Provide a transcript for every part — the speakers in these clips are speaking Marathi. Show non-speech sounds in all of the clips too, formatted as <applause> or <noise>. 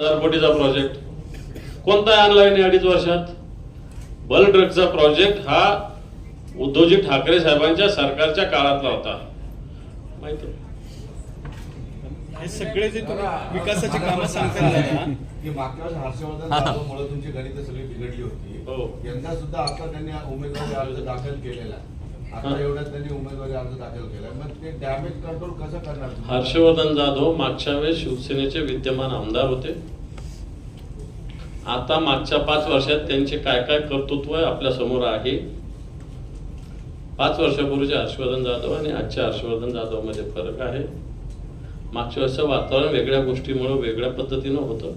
हजार कोटीचा प्रोजेक्ट कोणता आणला यांनी अडीच वर्षात बल ड्रगचा प्रोजेक्ट हा उद्धवजी ठाकरे साहेबांच्या सरकारच्या काळातला होता माहिती आहे? हे सगळे जे तुम्ही विकासाची कामं सांगताय ना <laughs> की मागच्या वेळेस हर्षवर्धन जाधवमुळे तुमची गणित सगळी बिघडली होती हो. यंदा सुद्धा आता त्यांनी उमेदवारी अर्ज दाखल केलेला आहे. आता त्यांनी उमेदवारी अर्ज दाखल मग ते डॅमेज कंट्रोल कसं करणार? हर्षवर्धन जाधव मागच्या वेळेस शिवसेनेचे विद्यमान आमदार होते. आता मागच्या पाच वर्षात त्यांचे काय काय कर्तृत्व आपल्यासमोर आहे. पाच वर्षापूर्वीचे हर्षवर्धन जाधव आणि आजच्या हर्षवर्धन जाधवमध्ये फरक आहे. मागच्या वर्षचं वातावरण वेगळ्या गोष्टीमुळे वेगळ्या पद्धतीनं होतं.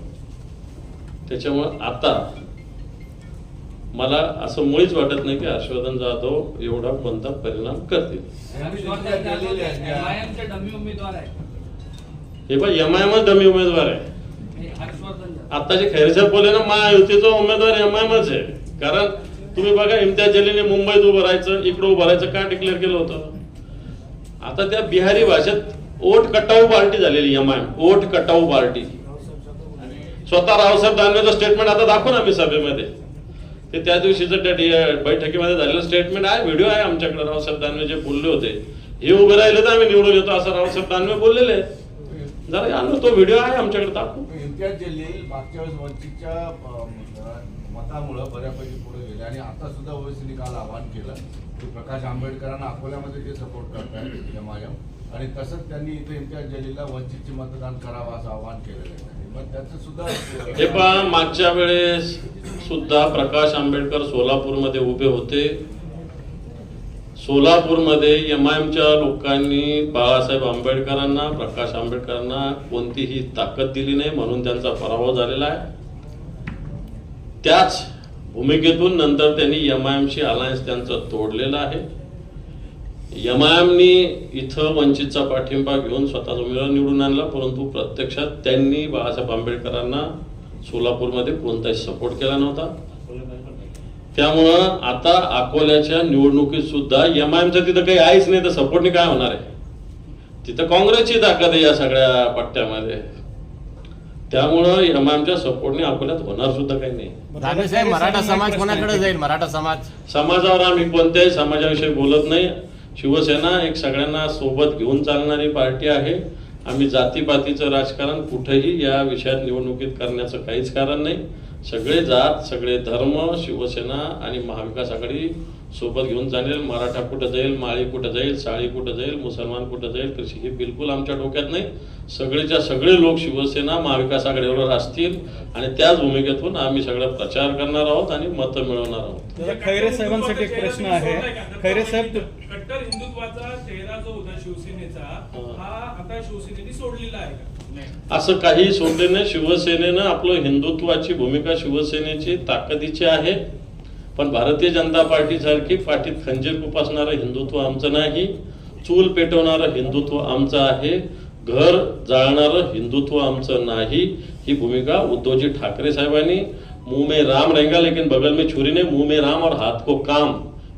त्याच्यामुळं आता मला असं मुळीच वाटत नाही की हर्षवर्धन जाधव एवढा कोणता परिणाम करतील. हे पण एम आय एम डमी उमेदवार आहे. आता जे खैरसाहेब बोलले ना महायुतीचा उमेदवार एम आय आहे. कारण तुम्ही बघा इम्तियाज जलीने मुंबईत उभं राहायचं इकडं उभं राहायचं का डिक्लेअर केलं होतं? आता त्या बिहारी भाषेत ओट कटाऊ पार्टी झालेली एम आय ओट कटाऊ पार्टी स्वतः रावसाहेब दानवेचं स्टेटमेंट आता दाखवू ना आम्ही सभेमध्ये. ते त्या दिवशीचं त्या बैठकीमध्ये झालेलं स्टेटमेंट आहे व्हिडिओ आहे आमच्याकडे रावसाहेब दानवे जे बोलले होते. हे उभे राहिलं तर आम्ही निवडून येतो असं रावसाहेब दानवे बोललेले जरा आणलं तो व्हिडिओ आहे आमच्याकडे दाखवू. इम्तियाज जलील मागच्या वेळेस वंचितच्या मतामुळं बऱ्यापैकी पुढे गेले आणि आता सुद्धा ओवेसीने काल आवाहन केलं की प्रकाश आंबेडकरांना अकोल्यामध्ये जे सपोर्ट करतायत एमआयएम आणि तसंच त्यांनी इथे इम्तियाज जलीलला वंचितचे मतदान करावं असं आवाहन केलेलं आहे. हे पहा मागच्या वेळेस सुद्धा प्रकाश आंबेडकर सोलापूरमध्ये उभे होते. सोलापूरमध्ये एम आय एमच्या लोकांनी बाळासाहेब आंबेडकरांना प्रकाश आंबेडकरांना कोणतीही ताकद दिली नाही म्हणून त्यांचा पराभव झालेला आहे. त्याच भूमिकेतून नंतर त्यांनी एम आय एमशी अलायन्स त्यांचं तोडलेलं आहे. एमनी इथं वंचितचा पाठिंबा घेऊन स्वतःचा उमेदवार निवडून आणला परंतु प्रत्यक्षात त्यांनी बाळासाहेब आंबेडकरांना सोलापूरमध्ये कोणताही सपोर्ट केला नव्हता. त्यामुळं आता अकोल्याच्या निवडणुकीत सुद्धा एम आय एमचं तिथं काही आहेच नाही तर सपोर्टने काय होणार आहे? तिथं काँग्रेसची ताकद आहे या सगळ्या पट्ट्यामध्ये. त्यामुळं एम आय एमच्या सपोर्टने अकोल्यात होणार सुद्धा काही नाही. मराठा समाज कोणाकडे जाईल? मराठा समाज? समाजावर आम्ही कोणत्याही समाजाविषयी बोलत नाही. शिवसेना एक सगळ्यांना सोबत घेऊन चालणारी पार्टी आहे. आम्ही जातीपातीचं राजकारण कुठेही या विषयात निवडणुकीत करण्याचं काहीच कारण नाही. सगळे जात सगळे धर्म शिवसेना आणि महाविकास आघाडी सोबत घेऊन जाईल मराठा कुठं जाईल माळी कुठं जाईल साळी कुठं जाईल मुसलमान कुठं जाईल कृषी हे बिलकुल आमच्या डोक्यात नाही. सगळेच्या सगळे लोक शिवसेना महाविकास आघाडीवर असतील आणि त्याच भूमिकेतून आम्ही सगळं प्रचार करणार आहोत आणि मतं मिळवणार आहोत. खैरे साहेबांसाठी एक प्रश्न आहे. खैरे साहेब कट्टर हिंदुत्वाचा चेहरा जो होता शिवसेनेचा हा आता शिवसेनेने सोडलेला आहे असं काही सोडले नाही. शिवसेनेनं आपलं हिंदुत्वाची भूमिका शिवसेनेची ताकदीची आहे. पण भारतीय जनता पार्टी सारखी पाठीत खंजीर खुपासणारं हिंदुत्व आमचं नाही चूल पेटवणारं हिंदुत्व आमचं आहे घर जाळणारं हिंदुत्व आमचं नाही ही भूमिका उद्धवजी ठाकरे साहेबांनी मुंह में. राम रहेगा लेकिन बगल में छुरी नहीं मुंह में. राम और हाथ को काम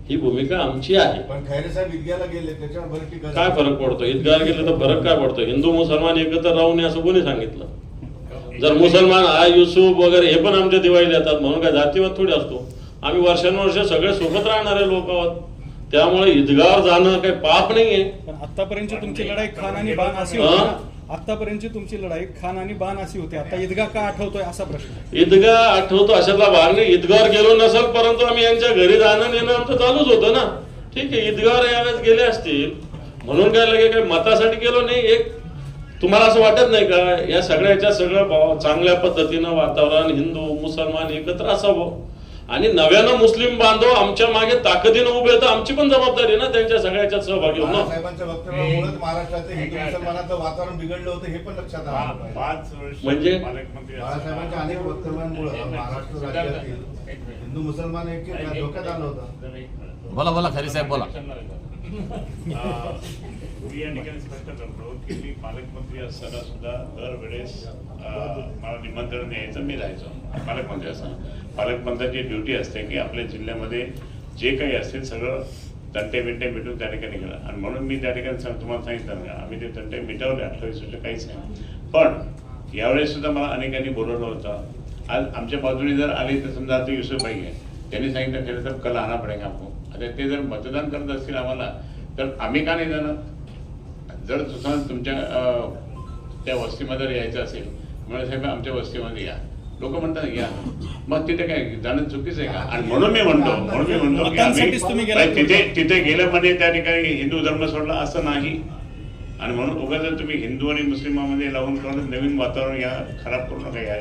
ही भूमिका आमची आहे. पण खैरे साहेब ईदग्याला गेले त्याच्यावर बरं टीका काय फरक पडतो? ईदगाह गेले तर फरक काय पडतो? हिंदू मुसलमान एकत्र राहू नये असं कोणी सांगितलं? जर मुसलमान आ युसुफ वगैरे हे पण आमच्या दिवाळीला येतात म्हणून काय जातीवाद थोडी असतो? आम्ही वर्षानुवर्ष सगळे सोबत राहणारे लोक आहोत. त्यामुळे ईदगावर जाणं काही पाप नाहीये. पण आतापर्यंतची तुमची लढाई खान आणि बाण अशी होती ना? आतापर्यंतची तुमची लढाई खान आणि बाण अशी होती. आता ईदगाह का आठवतोय? असा प्रश्न ईदगाह आठवतो अशातला भाग नाही. ईदगावर गेलो नसेल परंतु आम्ही यांच्या घरी जाणं येणं आमचं चालूच होतं ना. ठीक आहे ईदगावर यावेळेस गेले असतील. म्हणून काय लगे काही मतासाठी गेलो नाही. एक तुम्हाला असं वाटत नाही का? या सगळ्याच्या सगळं चांगल्या पद्धतीनं वातावरण हिंदू मुसलमान एकत्र असावं. आणि नव्यानं मुस्लिम बांधव आमच्या मागे ताकदीनं उभे तर आमची पण जबाबदारी आहे ना त्यांच्या सगळ्याच्यात सहभागी होणं. महाराष्ट्राचं हिंदू मुसलमानाचं वातावरण बिघडलं होतं हे पण लक्षात आलं पाहिजे. पाच वर्ष म्हणजे? बाळासाहेबांच्या अनेक वक्तव्यांमुळे महाराष्ट्र राज्यातील हिंदू मुसलमान धोक्यात आलं होतं. बोला बोला खरे साहेब बोला. मी या ठिकाणी स्पष्ट करतो की मी पालकमंत्री असताना सुद्धा दरवेळेस मला निमंत्रण यायचं मी राहायचो पालकमंत्री असताना. पालकमंत्र्याची ड्युटी असते की आपल्या जिल्ह्यामध्ये जे काही असेल सगळं तंटे बिंटे मिटून त्या ठिकाणी गेला आणि म्हणून मी त्या ठिकाणी सांग- तुम्हाला सांगितलं ना आम्ही ते तंटे मिटवले अठ्ठावीस वर्ष काहीच नाही. पण यावेळेस सुद्धा मला अनेकांनी बोलवलं होतं. आज आमच्या बाजूने जर आले तर समजा आता युसुफबाई आहे. त्यांनी सांगितलं खरं तर कल आना पडेगा आपको. आता ते जर मतदान करत असतील आम्हाला तर आम्ही का नाही जाणार? जर सुद्धा तुमच्या त्या वस्तीमध्ये यायचं असेल म्हणजे साहेब आमच्या वस्तीमध्ये या. लोक म्हणतात या. मग तिथे काय जाणं चुकीचं आहे का? आणि म्हणून मी म्हणतो म्हणून मी म्हणतो की आम्ही तिथे तिथे गेलं म्हणजे त्या ठिकाणी हिंदू धर्म सोडला असं नाही. आणि म्हणून उगाच तुम्ही हिंदू आणि मुस्लिमामध्ये लावून करून नवीन वातावरण या खराब करू नका या.